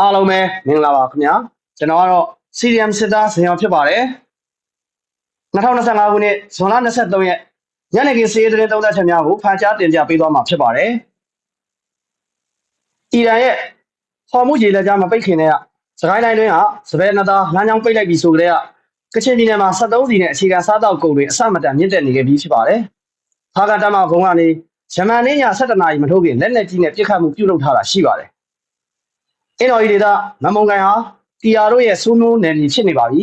အားလုံးပဲမင်္ဂလာပါခင်ဗျာကျွန်တော်ကတော့ CDM စစ်သားဇင်အောင်ဖြစ်ပါတယ်2025ခုနှစ်ဇွန်လ23ရက်ညနေခင်းစီးရီးသတင်းသုံးသပ်ချက်များကိုဖန်ကြားတင်ပြပေးသွားမှာဖြစ်ပါတယ်အီရန်ရဲ့ဟော်မုရေလက်ကြားမပိတ်ခင်တည်းကစကိုင်းတိုင်းတွင်းကစပယ်နသားလမ်းကြောင်းပိတ်လိုက်ပြီးဆိုကြတဲ့ကချင်ပြည်နယ်မှာ73စီနဲ့အခြေခံစားတောက်ကုန်တွေအစမတန်မြင့်တက်နေခဲ့ပြီးဖြစ်ပါတယ်။ဖားကတမဘုံကနေဂျမန်နေ့ည7:00နာရီမထိုးခင်လက်နက်ကြီးနဲ့ပစ်ခတ်မှုပြုလုပ်ထားတာရှိပါတယ်။ အင်းတော်ရီဒေတာမမုံကန်ဟာတီယာတို့ရဲ့စိုးမိုးနယ်မြေဖြစ်နေပါပြီ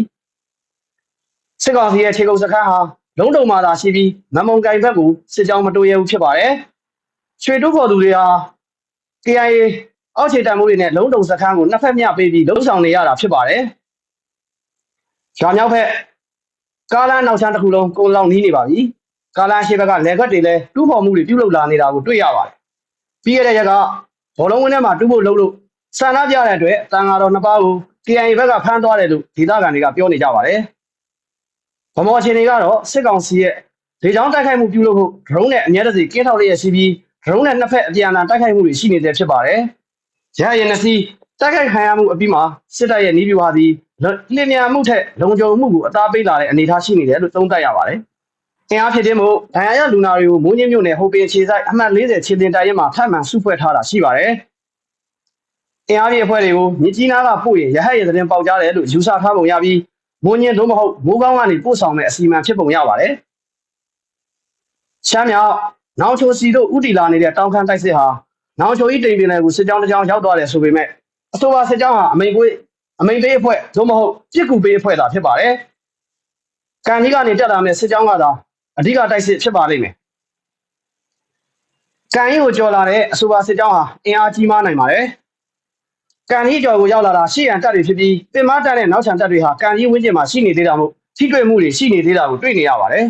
။စစ်ကောင်စီရဲ့ခြေကုပ်စခန်းဟာလုံးတုံမာသာရှိပြီးမမုံကန်ဘက်ကိုစစ်ကြောင်းမတိုးရဘူးဖြစ်ပါတယ်။ရွှေတူးဖော်သူတွေဟာ KIA အောက်ခြေတံမိုးတွေနဲ့လုံးတုံစခန်းကိုနှစ်ဖက်မျှပေးပြီးလုံးဆောင်နေရတာဖြစ်ပါတယ်။ရွာမြောက်ဘက်ကားလမ်းနောက်ချမ်းတစ်ခုလုံးကုန်လောင်နီးနေပါပြီ။ကားလမ်းရှေ့ဘက်ကလယ်ခွက်တွေလည်းတူးဖော်မှုတွေပြုလုပ်လာနေတာကိုတွေ့ရပါတယ်။ပြီးခဲ့တဲ့ရက်ကဘောလုံးဝင်းထဲမှာတူးဖို့လုပ်လို့ ဆန္ဒပြတဲ့အတွက်တန်ဃာတော်နှစ်ပါးကို KIA ဘက်ကဖမ်းသွားတယ်လို့ဒေသခံတွေကပြောနေကြပါတယ်။ဗမော်ချင်းတွေကတော့စစ်ကောင်စီရဲ့ဒေချောင်းတိုက်ခိုက်မှုပြုလုပ်ဖို့ drone နဲ့အများတစီကင်းထောက်လျက်ရှိပြီး drone နဲ့နှစ်ဖက်အပြန်အလှန်တိုက်ခိုက်မှုတွေရှိနေတဲ့ဖြစ်ပါတယ်။ရဟရင်နစီတိုက်ခိုက်ခံရမှုအပြီးမှာစစ်တပ်ရဲ့နီးပြူဟာသည်လျင်မြန်မှုထက်လုံခြုံမှုကိုအသားပေးလာတဲ့အနေအထားရှိနေတယ်လို့သုံးသပ်ရပါတယ်။အင်အားဖြစ်တဲ့မို့ဒဏ်ရာရလူနာတွေကိုမိုးညင်းမြို့နယ်ဟိုပင်ခြေဆိုင်အမှတ်40ခြေတင်တိုင်ရင်မှာထပ်မံစုဖွဲ့ထားတာရှိပါတယ်။ အင်အားပြအဖွဲ့တွေကိုမြကြီးနားကပို့ရင်ရဟရဲ့သတင်းပေါက်ကြားတယ်လို့ယူဆထားပုံရပြီးမိုးညင်းတို့မဟုတ်မိုးကောင်းကနေပို့ဆောင်မဲ့အစီအမံဖြစ်ပုံရပါတယ်။ချမ်းမြောက်နောင်ချိုစီတို့ဥတီလာနေတဲ့တောင်ခမ်းတိုက်စစ်ဟာနောင်ချိုဤတိမ်ပင်နယ်ကိုစစ်ကြောင်းတစ်ကြောင်းရောက်သွားတယ်ဆိုပေမဲ့အဆိုပါစစ်ကြောင်းဟာအမိန်ကွေးအမိန်ပေးအဖွဲ့သို့မဟုတ်ပြစ်ကူပေးအဖွဲ့သာဖြစ်ပါတယ်။ကံကြီးကနေတက်လာမဲ့စစ်ကြောင်းကသာအဓိကတိုက်စစ်ဖြစ်ပါလိမ့်မယ်။ကံကြီးကိုကြော်လာတဲ့အဆိုပါစစ်ကြောင်းဟာအင်အားကြီးမားနိုင်ပါတယ်။ ကံကြီးကြော်ကိုရောက်လာတာရှေ့ရန်တက်တွေဖြစ်ပြီးပင်မတက်တဲ့နောက်ချန်တက်တွေဟာကံကြီးဝင်းကျင်မှာရှိနေသေးတာမို့ထိတွေ့မှုတွေရှိနေသေးတာကိုတွေ့နေရပါတယ်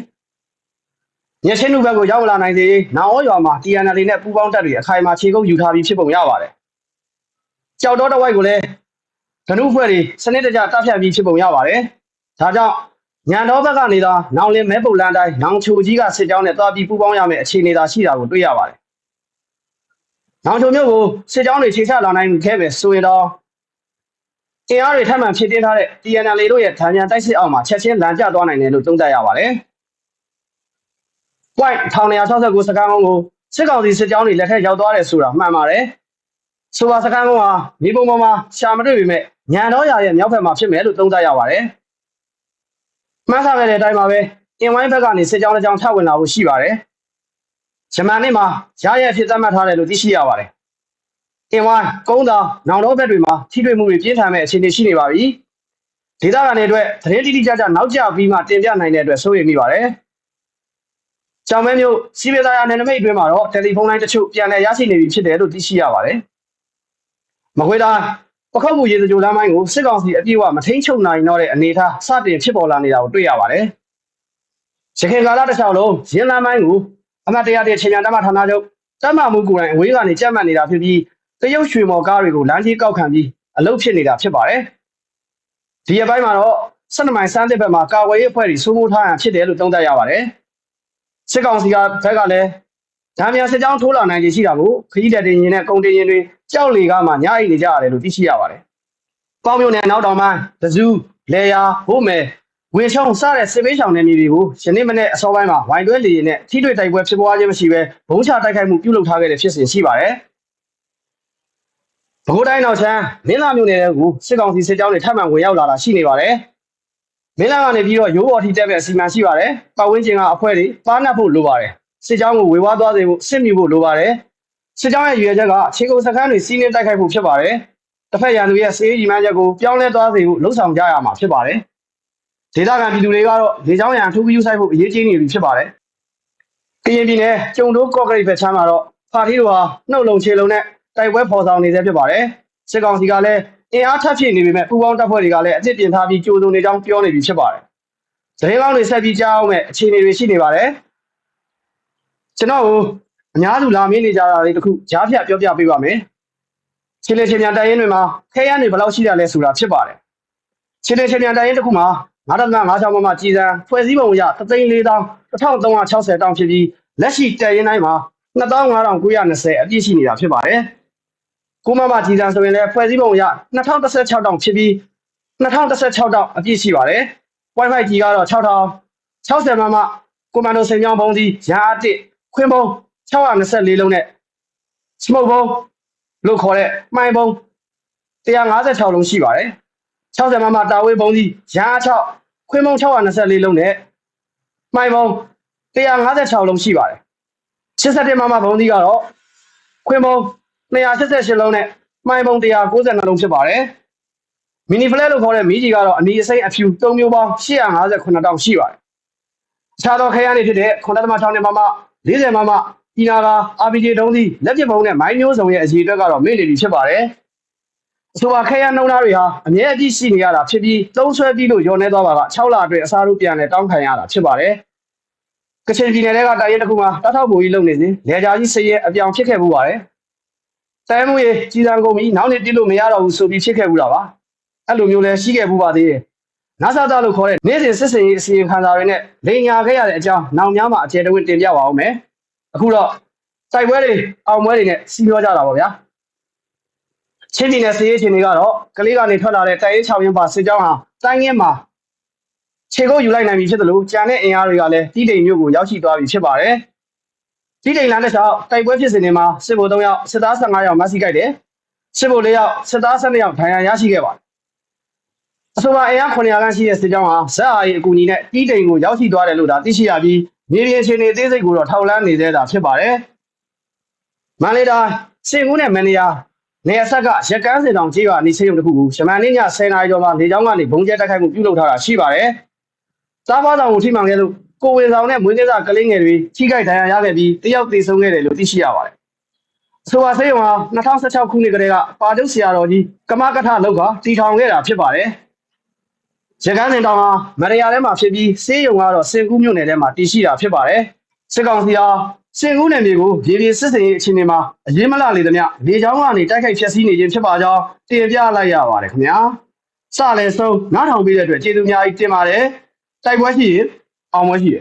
။ညချင်းလူဘက်ကိုရောက်လာနိုင်သေးနောင်ဩရွာမှာ TNL နဲ့ပူးပေါင်းတက်တွေအခိုင်အမာခြေကုပ်ယူထားပြီးဖြစ်ပုံရပါတယ်။ကြောက်တော့တစ်ဝိုက်ကိုလည်းဓနုဖွဲ့တွေစနစ်တကျတပ်ဖြတ်ပြီးဖြစ်ပုံရပါတယ်။ဒါကြောင့်ညံတော်ဘက်ကနေသာနောင်လင်းမဲပုတ်လန်းတိုင်းနောင်ချိုကြီးကစစ်ကြောင်းနဲ့တွားပြီးပူးပေါင်းရမယ့်အခြေအနေသာရှိတာကိုတွေ့ရပါတယ်။ နောင်ချိုမျိုးကိုစစ်ကြောင်းတွေခြေချလာနိုင်ခဲ့ပဲဆိုရင်တော့အင်အားတွေထပ်မံဖြစ်တင်းထားတဲ့ TNL တို့ရဲ့ဌာနတိုက်စစ်အောက်မှာချက်ချင်းလမ်းကျသွားနိုင်တယ်လို့သုံးသပ်ရပါတယ်။ point 1969စကားကုန်းကိုစစ်ကောင်စီစစ်ကြောင်းတွေလက်ထက်ရောက်သွားတယ်ဆိုတာမှန်ပါတယ်။ဆိုပါစကားကုန်းဟာမြေပုံပေါ်မှာရှာမတွေ့ပေမဲ့ညံတော်ရရဲ့မြောက်ဘက်မှာဖြစ်မယ်လို့သုံးသပ်ရပါတယ်။မှန်းဆခဲ့တဲ့အတိုင်းပါပဲအင်ဝိုင်းဘက်ကနေစစ်ကြောင်းတစ်ကြောင်းထပ်ဝင်လာဖို့ရှိပါတယ်။ ဂျမန်နေ့မှာရရဲ့ဖြစ်သတ်မှတ်ထားတယ်လို့သိရှိရပါတယ်။အင်ဝိုင်းကုန်းတောင်နောင်တော်ဘက်တွေမှာထိတွေ့မှုတွေပြင်းထန်မဲ့အခြေအနေရှိနေပါပြီ။ဒေသခံတွေအတွက်သတင်းတိတိကျကျနောက်ကျပြီးမှတင်ပြနိုင်တဲ့အတွက်စိုးရိမ်မိပါတယ်။ကြောင်မဲမျိုးစီးပေသားရနယ်နိမိတ်အတွင်းမှာတော့တယ်လီဖုန်းလိုင်းတချို့ပြန်လည်ရရှိနေပြီဖြစ်တယ်လို့သိရှိရပါတယ်။မကွေးသားပခောက်မှုရေစကြိုလမ်းမိုင်းကိုစစ်ကောင်စီအပြည့်အဝမထိန်ချုပ်နိုင်တော့တဲ့အနေအထားစတင်ဖြစ်ပေါ်လာနေတာကိုတွေ့ရပါတယ်။ရခိုင်ကာလတစ်လျှောက်လုံးရင်းလမ်းမိုင်းကို အမှတ်တရတဲ့ချိန်ပြန်တမဌာနချုပ်တမမှုကိုယ်တိုင်အဝေးကနေကြက်မှတ်နေတာဖြစ်ပြီးတရုတ်ရွှေမော်ကားတွေကိုလမ်းကြီးကောက်ခံပြီးအလုပ်ဖြစ်နေတာဖြစ်ပါတယ်။ဒီအပိုင်းမှာတော့ဆက်နမိုင်စမ်းတဲ့ဘက်မှာကာဝေးအဖွဲ့တွေစိုးမိုးထားရန်ဖြစ်တယ်လို့သုံးသပ်ရပါတယ်။စစ်ကောင်စီကဘက်ကလည်းဓာမြန်စစ်ကြောင်းထိုးလာနိုင်ခြေရှိတာကိုခကြီးတက်တင်ရင်နဲ့ကုန်တင်ရင်တွေကြောက်လေကမှညအိနေကြရတယ်လို့သိရှိရပါတယ်။ပေါင်းမြို့နယ်နောက်တောင်ပိုင်းတဇူးလေယာဘိုးမ ယ်ဝေချုံစတဲ့စစ်ပေးဆောင်နယ်မြေတွေကိုယနေ့မနေ့အစောပိုင်းမှာဝိုင်တွဲလေရင်နဲ့ထိတွေ့တိုက်ပွဲဖြစ်ပွားခြင်းမရှိဘဲဘုံချတိုက်ခိုက်မှုပြုလုပ်ထားခဲ့တဲ့ဖြစ်စဉ်ရှိပါတယ်။ပဲခူးတိုင်းနောက်ချမ်းမင်းလာမြို့နယ်ကိုစစ်ကောင်စီစစ်ကြောင်းတွေထပ်မံဝင်ရောက်လာတာရှိနေပါတယ်။မင်းလာကနေပြီးတော့ရိုးပေါ်ထိတက်ပဲအစီအမံရှိပါတယ်။ပတ်ဝန်းကျင်ကအဖွဲတွေပါနှပ်ဖို့လိုပါတယ်။စစ်ကြောင်းကိုဝေဝါးသွားစေဖို့စစ်မိဖို့လိုပါတယ်။စစ်ကြောင်းရဲ့ရည်ရွယ်ချက်ကခြေကုပ်စခန်းတွေစီးနှင်းတိုက်ခိုက်ဖို့ဖြစ်ပါတယ်။တစ်ဖက်ရန်သူရဲ့စေးရီမှန်းချက်ကိုပြောင်းလဲသွားစေဖို့လှုံ့ဆော်ကြရမှာဖြစ်ပါတယ်။ ဒေသခံပြည်သူတွေကတော့လေကြောင်းရန်အထူးပြုဆိုင်ဖို့အရေးကြီးနေပြီဖြစ်ပါတယ်။ကရင်ပြည်နယ်ကျုံတိုးကော့ကရိတ်ဘက်ချမ်းမှာတော့ဖာထီတို့ဟာနှုတ်လုံခြေလုံနဲ့တိုက်ပွဲဖော်ဆောင်နေဆဲဖြစ်ပါတယ်။စစ်ကောင်စီကလည်းအင်အားထပ်ဖြည့်နေပေမဲ့ပူပေါင်းတပ်ဖွဲ့တွေကလည်းအစ်စ်ပြင်ထားပြီးကြိုးစုံနေကြောင်းပြောနေပြီဖြစ်ပါတယ်။သတင်းကောင်းတွေဆက်ပြီးကြားအောင်မဲ့အခြေအနေတွေရှိနေပါတယ်။ကျွန်တော်တို့အများစုလာမင်းနေကြတာတွေတခုကြားဖြတ်ပြောပြပေးပါမယ်။ချင်းလေချင်းမြန်တိုင်ရင်တွေမှာခဲရန်တွေဘယ်လောက်ရှိတာလဲဆိုတာဖြစ်ပါတယ်။ချင်းလေချင်းမြန်တိုင်ရင်တစ်ခုမှာ 9.56မမကြီးစံဖွဲ့စည်းပုံအရ3,400 1360တောင်းဖြစ်ပြီးလက်ရှိတိုင်ရင်တိုင်းမှာ25,920အပြည့်ရှိနေတာဖြစ်ပါတယ်။ကိုမမကြီးစံဆိုရင်လည်းဖွဲ့စည်းပုံအရ2016တောင်ဖြစ်ပြီး2016တောင်အပြည့်ရှိပါတယ်။ Wi-Fi ကြီးကတော့6000 60မမကွန်မန်ဒိုစင်ကြောင်းပုံးကြီးရာအတစ်ခွင်းပုံး624လုံးနဲ့ smoke ပုံးလို့ခေါ်တဲ့မှိုင်ပုံး156လုံးရှိပါတယ်။ 60မမတာဝေးပုံးကြီးရာ6ခွင်းပုံး624လုံးနဲ့မှိုင်ပုံး156လုံးရှိပါတယ်။87မမပုံးကြီးကတော့ခွင်းပုံး288လုံးနဲ့မှိုင်ပုံး192လုံးဖြစ်ပါတယ်။မီနီဖလက်လို့ခေါ်တဲ့မီးကြီးကတော့အနီအစိမ်းအဖြူ၃မျိုးပေါင်း858တောင်ရှိပါတယ်။အခြားသောခဲရန်တွေဖြစ်တဲ့9.6နဲ့မမ40မမအီနာက RPG တုံးစီလက်ပစ်ပုံးနဲ့မိုင်းမျိုးစုံရဲ့အရေးအတွက်ကတော့မေ့နေပြီဖြစ်ပါတယ်။အ ဆိုပါခဲရန်နှုံသားတွေဟာအမြဲအပြည့်ရှိနေရတာဖြစ်ပြီးသုံးဆွဲပြီးလို့ညော်နေသွားတာက6လအတွင်းအစားထိုးပြန်လဲတောင်းခံရတာဖြစ်ပါတယ်။ကချင်ပြည်နယ်ကတိုင်းရဲတစ်ခုမှာတထောက်ဘူကြီးလုံနေစဉ်လေကြာကြီးစရဲအပြောင်ဖြစ်ခဲ့မှုပါတယ်။တဲမှုရေကြီးစံကုန်ပြီးနောက်နေ့တိလို့မရတော့ဘူးဆိုပြီးဖြစ်ခဲ့ဘူးတာပါ။အဲ့လိုမျိုးလဲရှိခဲ့ဘူးပါသေးတယ်။နာဆာတာလို့ခေါ်တဲ့နေ့စဉ်စစ်စင်ရေးအစီရင်ခံစာတွေနဲ့လိန်ညာခဲ့ရတဲ့အကြောင်းနောင်များမှာအကျယ်တဝင့်တင်ပြပါအောင်မယ်။အခုတော့စိုက်ပွဲတွေအောင်ပွဲတွေနဲ့စီးပြောကြတာပါဗျာ။ ချင်းပြည်နယ်စည်ရေးချင်းတွေကတော့ကလေးကနေထွက်လာတဲ့တိုင်ရင်6ရင်းပါစစ်ကြောင်းဟာတိုင်းရင်းမှာခြေကုပ်ယူလိုက်နိုင်ပြီဖြစ်တယ်လို့ကြံတဲ့အင်အားတွေကလည်းတီးတိမ်မြို့ကိုရောက်ရှိသွားပြီဖြစ်ပါတယ်။တီးတိမ်လမ်းတစ်လျှောက်တိုက်ပွဲဖြစ်စဉ်တွေမှာစစ်ဗိုလ်3ယောက်စစ်သား15ယောက်မဆီကိုက်တယ်။စစ်ဗိုလ်4ယောက်စစ်သား12ယောက်ဒဏ်ရာရရှိခဲ့ပါတယ်။အဆိုပါအင်အား900ခန်းရှိတဲ့စစ်ကြောင်းဟာဇက်အာရီအကူအညီနဲ့တီးတိမ်ကိုရောက်ရှိသွားတယ်လို့ဒါသိရှိရပြီးမြေပြင်အခြေအနေအသေးစိတ်ကိုတော့ထောက်လန်းနေသေးတာဖြစ်ပါတယ်။မန္တလေးတိုင်းစင်ကူးနဲ့မန္တရာ နေအဆက်ကရက်ကန်းစင်တောင်ကြီးရွာနေစေုံတစ်ခုကိုရှမန်နေ့ည10နာရီကျော်မှာနေကြောင်းကနေဘုံကျဲတိုက်ခိုက်မှုပြုလုပ်ထားတာရှိပါတယ်။စားဖားဆောင်ကိုထိမှန်ခဲ့လို့ကိုဝင်ဆောင်နဲ့မွေးကစားကလေးငယ်တွေထိခိုက်ဒဏ်ရာရခဲ့ပြီးတယောက်သေဆုံးခဲ့တယ်လို့သိရှိရပါတယ်။အဆိုပါစေယုံဟာ2016ခုနှစ်ကတည်းကပါတုတ်ဆရာတော်ကြီးကမကထလောက်ကတည်ထောင်ခဲ့တာဖြစ်ပါတယ်။ရက်ကန်းစင်တောင်ဟာမရယာထဲမှာဖြစ်ပြီးစေယုံကတော့စင်ကူးမြို့နယ်ထဲမှာတည်ရှိတာဖြစ်ပါတယ်။စစ်ကောင်စီဟာ စင်ကူးနယ်မြေကိုရေပြေစစ်စင်ရေးအခြေအနေမှာအရေးမလလေသမျှလေချောင်းကနေတိုက်ခိုက်ဖျက်ဆီးနေခြင်းဖြစ်ပါကြောင်းတင်ပြလိုက်ရပါတယ်ခင်ဗျာ။စလည်းဆုံးနားထောင်ပေးတဲ့အတွက်ကျေးဇူးအများကြီးတင်ပါတယ်။တိုက်ပွဲရှိရင်အောင်ပွဲရှိတယ်